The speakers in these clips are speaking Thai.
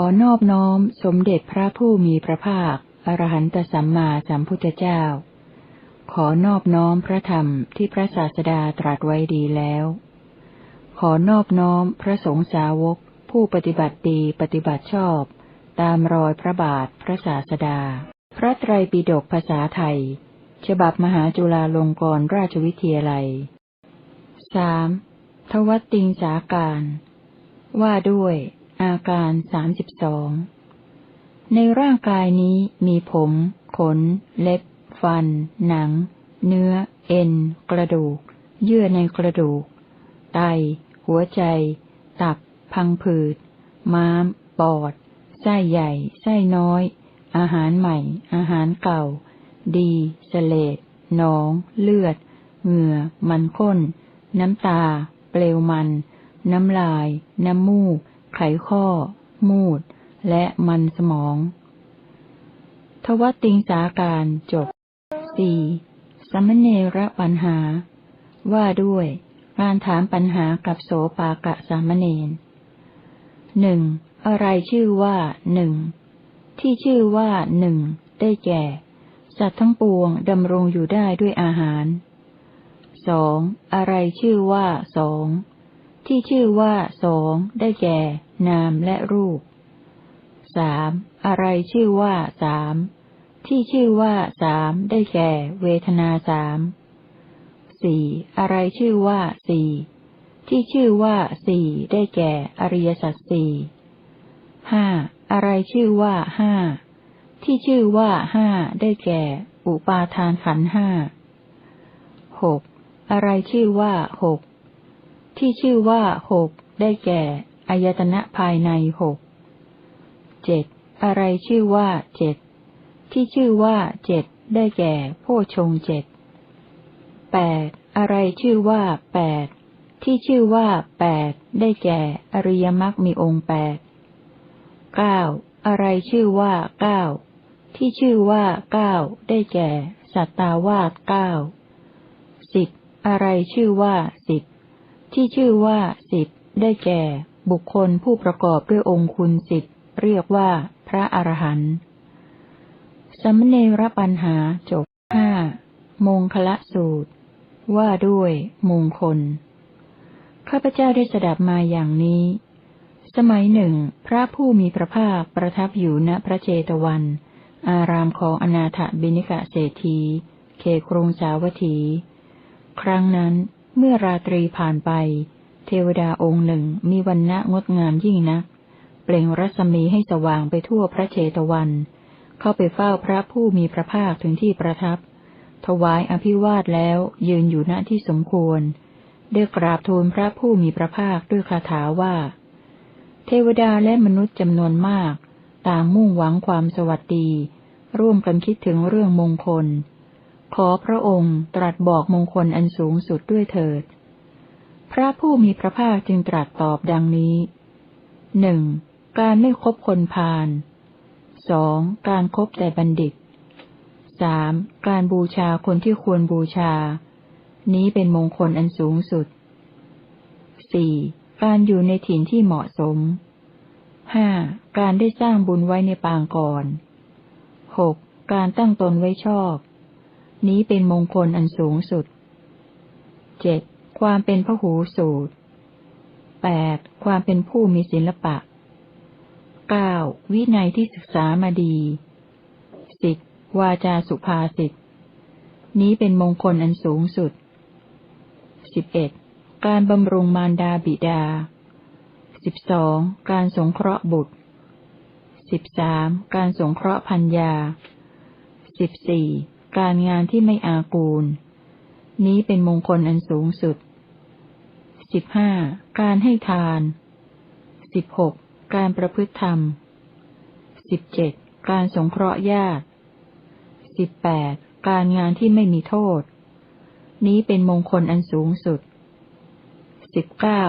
อนอบน้อมสมเด็จพระผู้มีพระภาค อรหันตสัมมาสัมพุทธเจ้า ขอนอบน้อมพระธรรมที่พระศาสดาตรัสไว้ดีแล้ว ขอนอบน้อมพระสงฆ์สาวก ผู้ปฏิบัติดีปฏิบัติชอบ ตามรอยพระบาทพระศาสดา พระไตรปิฎกภาษาไทย ฉบับมหาจุฬาลงกรณราชวิทยาลัยสามทวัตติงสาการ ว่าด้วย อาการสามสิบสอง ในร่างกายนี้มีผม ขน เล็บ ฟัน หนัง เนื้อ เอ็น กระดูก เยื่อในกระดูก ไต หัวใจ ตับ พังผืด ม้าม ปอด ไส้ใหญ่ ไส้น้อย อาหารใหม่ อาหารเก่า ดีเสเลดหนอง เลือด เหงื่อ มันข้น น้ำตา เปลวมัน น้ำลาย น้ำมูก ไขข้อ มูด และมันสมอง ทวัตติงสาการจบสี่สมณเนระปัญหา ว่าด้วยการถามปัญหากับโสปากะสามเณรหนึ่งอะไรชื่อว่าหนึ่งที่ชื่อว่าหนึ่งได้แก่ สัตว์ทั้งปวงดำรงอยู่ได้ด้วยอาหารสองอะไรชื่อว่าสอง ที่ชื่อว่าสองได้แก่ นามและรูปสามอะไรชื่อว่าสามที่ชื่อว่าสามได้แก่ เวทนาสามสี่อะไรชื่อว่าสี่ที่ชื่อว่าสี่ได้แก่อริยสัจสี่ห้าอะไรชื่อว่าห้าที่ชื่อว่าห้าได้แก่ อุปาทานขันห้าหกอะไรชื่อว่าหก ที่ชื่อว่าหกได้แก่อายตนะภายในหกเจ็ดอะไรชื่อว่าเจ็ดที่ชื่อว่าเจ็ดได้แก่โพชงเจ็ดแปดอะไรชื่อว่าแปดที่ชื่อว่าแปดได้แก่อริยมรรคมีองค์แปดเก้าอะไรชื่อว่าเก้าที่ชื่อว่าเก้าได้แก่สัตตาวาสเก้าสิบอะไรชื่อว่าสิบ ที่ชื่อว่าสิบได้แก่ บุคคลผู้ประกอบด้วยองคุณสิบเรียกว่า พระอรหันต์สมเณรปัญหาจบห้ามงคละสูตร ว่าด้วย มงคล ข้าพเจ้าได้สดับมาอย่างนี้ สมัยหนึ่ง พระผู้มีพระภาคประทับอยู่ณพระเจตวัน อารามของอนาถบิณิกะเศรษฐีเขครงสาวัตถี ครั้งนั้น เมื่อราตรีผ่านไป เทวดาองค์หนึ่งมีวันณะงดงามยิ่งนัก เปล่งรัศมีให้สว่างไปทั่วพระเจตวัน เข้าไปเฝ้าพระผู้มีพระภาคถึงที่ประทับ ถวายอภิวาทแล้วยืนอยู่ณที่สมควรได้กราบทูลพระผู้มีพระภาคด้วยคาถาว่า เทวดาและมนุษย์จำนวนมาก ต่างมุ่งหวังความสวัสดี ร่วมกันคิดถึงเรื่องมงคล ขอพระองค์ตรัสบอกมงคลอันสูงสุดด้วยเถิด พระผู้มีพระภาคจึงตรัสตอบดังนี้หนึ่งการไม่คบคนพาลสองการครบแต่บัณฑิตสามการบูชาคนที่ควรบูชา นี้เป็นมงคลอันสูงสุดสี่การอยู่ในถิ่นที่เหมาะสมห้าการได้สร้างบุญไว้ในปางก่อนหกการตั้งตนไว้ชอบ นี้เป็นมงคลอันสูงสุดเจ็ดความเป็นพหูสูตรแปดความเป็นผู้มีศิลปะเก้าวินัยที่ศึกษามาดีสิบวาจาสุภาษิตนี้เป็นมงคลอันสูงสุดสิบเอ็ดการบำรุงมารดาบิดาสิบสองการสงเคราะห์บุตรสิบสามการสงเคราะห์พัญญาสิบสี่ การงานที่ไม่อากูล นี้เป็นมงคลอันสูงสุดสิบห้าการให้ทานสิบหกการประพฤติธรรมสิบเจ็ดการสงเคราะห์ญาติสิบแปดการงานที่ไม่มีโทษ นี้เป็นมงคลอันสูงสุดสิบเก้า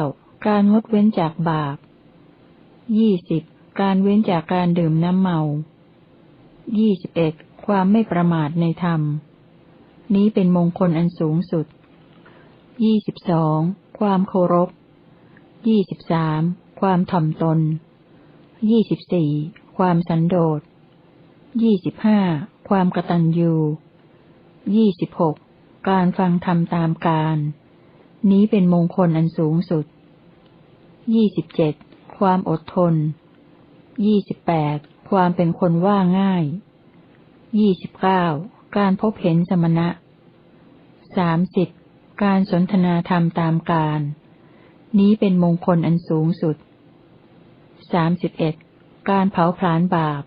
การงดเว้นจากบาปยี่สิบการเว้นจากการดื่มน้ำเมา ยี่สิบเอ็ดความไม่ประมาทในธรรม นี้เป็นมงคลอันสูงสุด ยี่สิบสอง ความเคารพ ยี่สิบสาม ความถ่อมตน ยี่สิบสี่ ความสันโดษ ยี่สิบห้า ความกตัญญู ยี่สิบหก การฟังธรรมตามการ นี้เป็นมงคลอันสูงสุด ยี่สิบเจ็ด ความอดทน ยี่สิบแปด ความเป็นคนว่าง่าย ยี่สิบเก้า การพบเห็นสมณะ สามสิบ การสนทนาธรรมตามการ นี้เป็นมงคลอันสูงสุด สามสิบเอ็ด การเผาผลาญบาป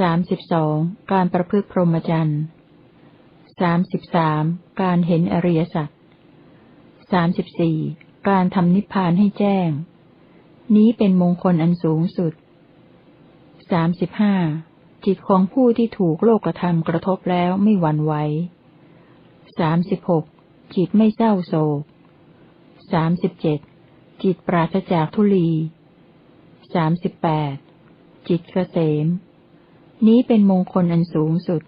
สามสิบสอง การประพฤติพรหมจรรย์ สามสิบสาม การเห็นอริยสัจ สามสิบสี่ การทำนิพพานให้แจ้ง นี้เป็นมงคลอันสูงสุด สามสิบห้าจิตของผู้ที่ถูกโลกธรรมกระทบแล้วไม่หวั่นไหวสามสิบหกจิตไม่เศร้าโศกสามสิบเจ็ดจิตปราศจากทุลีสามสิบแปดจิตเกษม นี้เป็นมงคลอันสูงสุด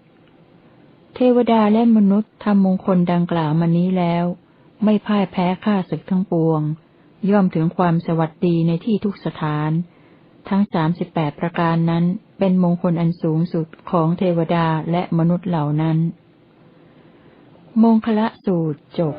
เทวดาและมนุษย์ทำมงคลดังกล่าวมานี้แล้ว ไม่พ่ายแพ้ข้าศึกทั้งปวง ย่อมถึงความสวัสดีในที่ทุกสถาน ทั้งสามสิบแปดประการนั้นเป็นมงคลอันสูงสุดของเทวดาและมนุษย์เหล่านั้น มงคละสูตรจบ